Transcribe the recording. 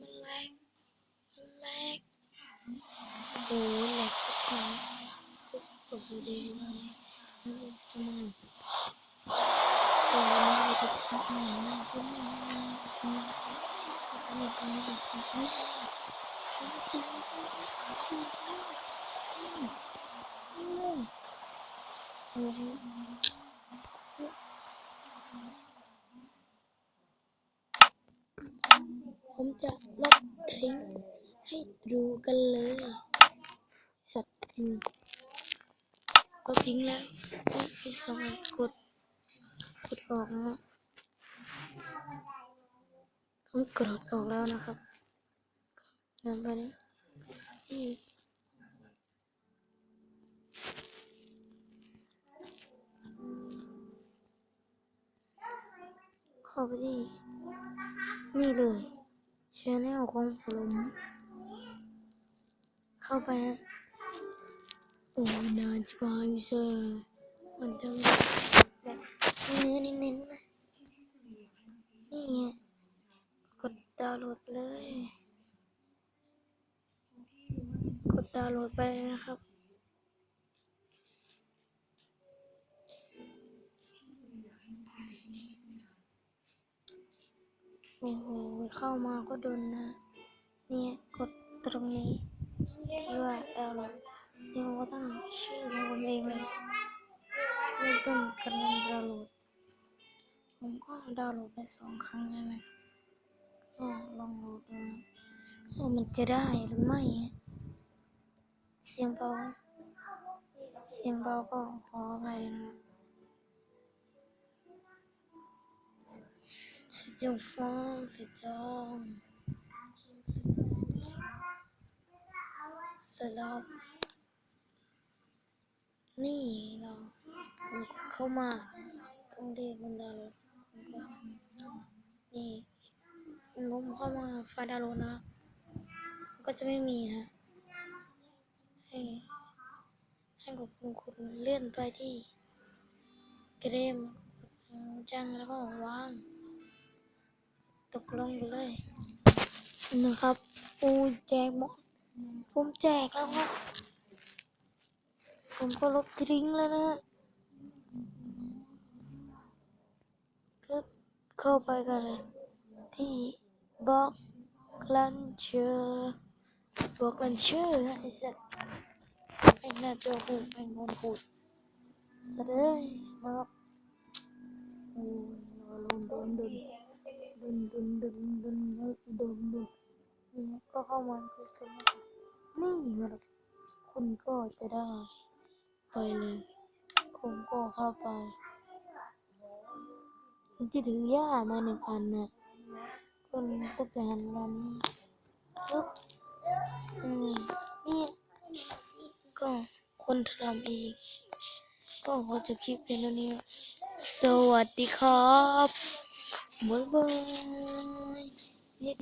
มันแลกมันแลกโอ้ยแลกก็ใช่ก็กดสีแดงเลยนั่นทำไมโอ้ยมันจะทำไมมันก็ไม่ได้ทำไมมันทำไมมันทำไมมันจริงจริงอืมอืมโอ้ย ผม จะลบทิ้งให้ดูกันเลย สัตว์อืมลบทิ้งแล้วนี่พี่สองอันกดกดออกนะฮะผมกดออกแล้วนะครับนำไปนี้ข้าไปที่นี่เลย ชแนลของผมเข้าไป โอ้นานชิบายเซอร์มันจะแบบเนื้อเน้นๆนะนี่กดดาวน์โหลดเลย กดดาวน์โหลดไปนะครับ อ้โหเข้ามาก็โดนนะ เนี่ยกดตรงนี้ที่ว่าดาวน์โหลดเนี่ยผมก็ตั้งชื่อของผมเองเลยเริ่มต้นกันดาวน์โหลดผมก็ดาวน์โหลดไปสองครั้งแล้วนะก็ลองโหลดดูนะว่ามันจะได้หรือไม่เสียงเบาเสียงเบาก็ขออภัยนะ ยอดฟ้าสุดยอดเสร็จแล้วนี่เราเข้ามาตรงที่บนดาวน์โหลดนี่ผมเข้ามาฟล์ดาโหลนะ ก็จะไม่มีนะ ให้ให้กดปุ่มกดเลื่อนไปที่เกรมจังแล้วก็วาง ตกลงไปเลยนะครับปูแจกหมดผมแจกแล้วครับผมก็ลบทิ้งแล้วนะก็เข้าไปกันเลยที่บล็อกลันเชอร์บล็อกลันเชอร์ไอ้สัสไอ้หน้าจอหูไอ้งอนหูสะเด้ยมาครับโอ้ยโดนโดนโดน ดุนดุนดุนดุนดุนดุนดุนนี่ก็เข้ามาคือกันนี่มันคุณก็จะได้ ไปเลยคุณก็เข้าไปคุณจะถือย่ามาหนึ่งอันนะคุณก็จะหันมานี่ปึ๊บอืมนี่ก็คนทำเองก็ขอจบคลิปเพียงเท่านี้สวัสดีครับ บายบายเนี่ย